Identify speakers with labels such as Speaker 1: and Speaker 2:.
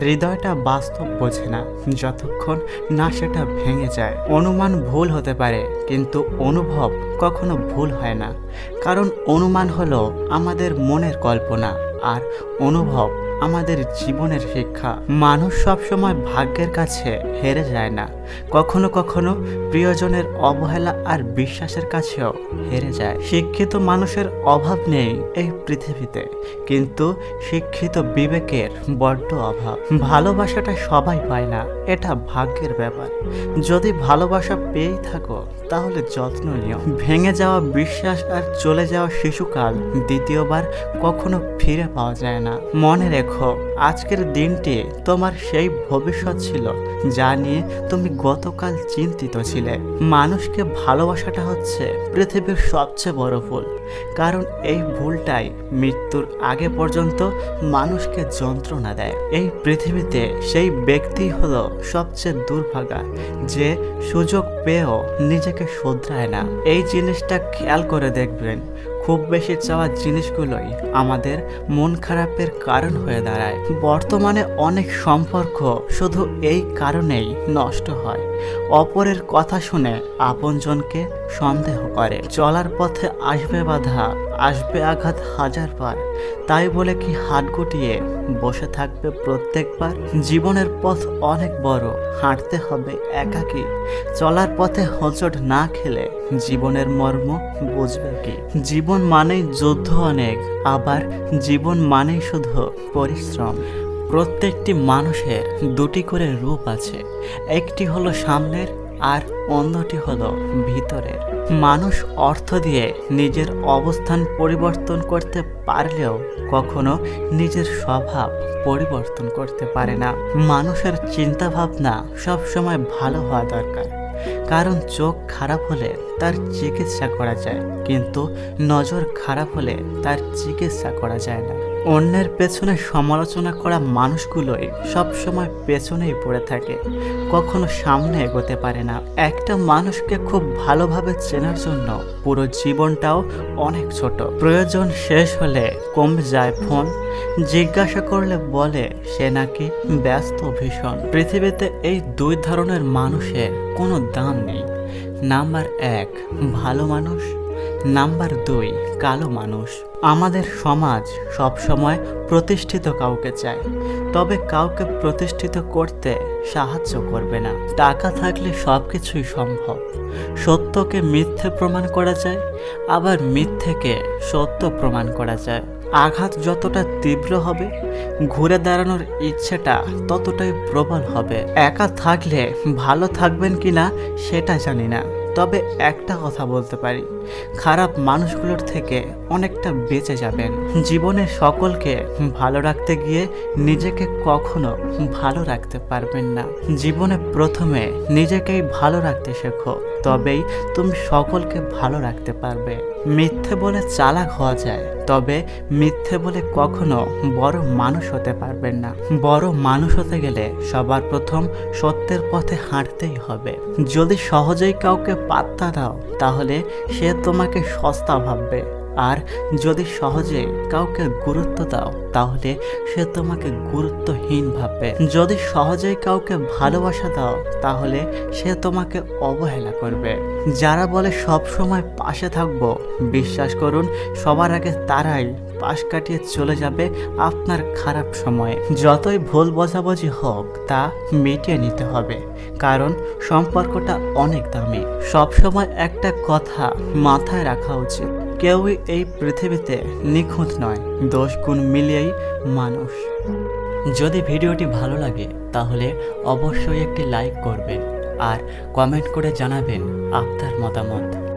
Speaker 1: হৃদয়টা বাস্তব বোঝে না। যতক্ষণ না সেটা ভেঙে যায়। অনুমান ভুল হতে পারে, কিন্তু অনুভব কখনো ভুল হয় না। কারণ অনুমান হলো আমাদের মনের কল্পনা, আর অনুভব আমাদের জীবনের শিক্ষা। মানুষ সবসময় ভাগ্যের কাছে হেরে যায় না। কখনো কখনো প্রিয়জনের অবহেলা আর বিশ্বাসের কাছেও হেরে যায়। শিক্ষিত মানুষের অভাব নেই এই পৃথিবীতে। কিন্তু শিক্ষিত বিবেকের বড্ড অভাব। ভালোবাসাটা সবাই পায় না, এটা ভাগ্যের ব্যাপার। যদি ভালোবাসা পেয়েই থাকো, তাহলে যত্ন নিও। ভেঙে যাওয়া বিশ্বাস আর চলে যাওয়া শিশুকাল দ্বিতীয়বার কখনো ফিরে পাওয়া যায় না। মনে রেখো আজকের দিনটি তোমার সেই ভবিষ্যৎ ছিল, যা নিয়ে তুমি গতকাল চিন্তিত ছিলে। মানুষকে ভালোবাসাটা হচ্ছে পৃথিবীর সবচেয়ে বড় ভুল, কারণ এই ভুলটাই মৃত্যুর আগে পর্যন্ত মানুষকে যন্ত্রণা দেয়। এই পৃথিবীতে সেই ব্যক্তি হলো সবচেয়ে দুর্ভাগা, যে সুযোগ পেয়েও নিজেকে শোধরায় না। এই জিনিসটা খেয়াল করে দেখবেন খুব বেশি চাওয়া জিনিসগুলোই আমাদের মন খারাপের কারণ হয়ে দাঁড়ায়। বর্তমানে অনেক সম্পর্ক শুধু এই কারণেই নষ্ট হয়। অপরের কথা শুনে আপনজনকে সন্দেহ করে। চলার পথে আসবে বাধা আসবে আঘাত হাজার বার। তাই বলে কি হাত গুটিয়ে বসে থাকবে প্রত্যেকবার? জীবনের পথ অনেক বড়, হাঁটতে হবে একাকী। চলার পথে হোঁচট না খেলে জীবনের মর্ম বুঝবে কি? জীবন মানেই যুদ্ধ অনেক, আবার জীবন মানেই শুধু পরিশ্রম। প্রত্যেকটি মানুষের দুটি করে রূপ আছে, একটি হলো সামনের আর অন্যটি হলো ভিতরের। মানুষ অর্থ দিয়ে নিজের অবস্থান পরিবর্তন করতে পারলেও কখনো নিজের স্বভাব পরিবর্তন করতে পারে না। মানুষের চিন্তাভাবনা সবসময় ভালো হওয়া দরকার। কারণ চোখ খারাপ হলে তার চিকিৎসা করা যায়, কিন্তু নজর খারাপ হলে তার চিকিৎসা করা যায় না। অন্যের পেছনে সমালোচনা করা মানুষগুলোই সবসময় পেছনেই পড়ে থাকে, কখনো সামনে এগোতে পারে না। একটা মানুষকে খুব ভালোভাবে চেনার জন্য পুরো জীবনটাও অনেক ছোট। প্রয়োজন শেষ হলে কমে যায় ফোন, জিজ্ঞাসা করলে বলে সে নাকি ব্যস্ত ভীষণ। পৃথিবীতে এই দুই ধরনের মানুষের কোনো দাম নেই। নাম্বার এক, ভালো মানুষ। নাম্বার দুই, কালো মানুষ। আমাদের সমাজ সবসময় প্রতিষ্ঠিত কাউকে চায়। তবে কাউকে প্রতিষ্ঠিত করতে সাহায্য করবে না। টাকা থাকলে সব কিছুই সম্ভব। সত্যকে মিথ্যে প্রমাণ করা যায়, আবার মিথ্যেকে সত্য প্রমাণ করা যায়। আঘাত যতটা তীব্র হবে, ঘুরে দাঁড়ানোর ইচ্ছেটা ততটাই প্রবল হবে। একা থাকলে ভালো থাকবেন কিনা সেটা জানি না। তবে একটা কথা বলতে পারি, খারাপ মানুষগুলোর থেকে অনেকটা বেঁচে যাবেন। জীবনে সকলকে ভালো রাখতে গিয়ে নিজেকে কখনো ভালো রাখতে পারবেন না। জীবনে প্রথমে নিজেকেই ভালো রাখতে শেখো। তবেই তুমি সকলকে ভালো রাখতে পারবে। মিথ্যে বলে চালাক হওয়া যায়, তবে মিথ্যে বলে কখনো বড় মানুষ হতে পারবেন না। বড় মানুষ হতে গেলে সবার প্রথম সত্যের পথে হাঁটতেই হবে। যদি সহজেই কাউকে পাত্তা দাও, তাহলে সে তোমাকে সস্তা ভাববে। আর যদি সহজে কাউকে গুরুত্ব দাও, তাহলে সে তোমাকে গুরুত্বহীন ভাববে। যদি সহজে কাউকে ভালোবাসা দাও, তাহলে সে তোমাকে অবহেলা করবে। যারা বলে সব সময় পাশে থাকব, বিশ্বাস করুন, সবার আগে তারাই পাশ কাটিয়ে চলে যাবে আপনার খারাপ সময়ে। যতই ভুল বোঝাবুঝি হোক, তা মিটিয়ে নিতে হবে। কারণ সম্পর্কটা অনেক দামি। সবসময় একটা কথা মাথায় রাখা উচিত। কেউই এই পৃথিবীতে নিখুঁত নয়, দোষ গুণ মিলিয়েই মানুষ। যদি ভিডিওটি ভালো লাগে, তাহলে অবশ্যই একটি লাইক করবেন। আর কমেন্ট করে জানাবেন আপনার মতামত।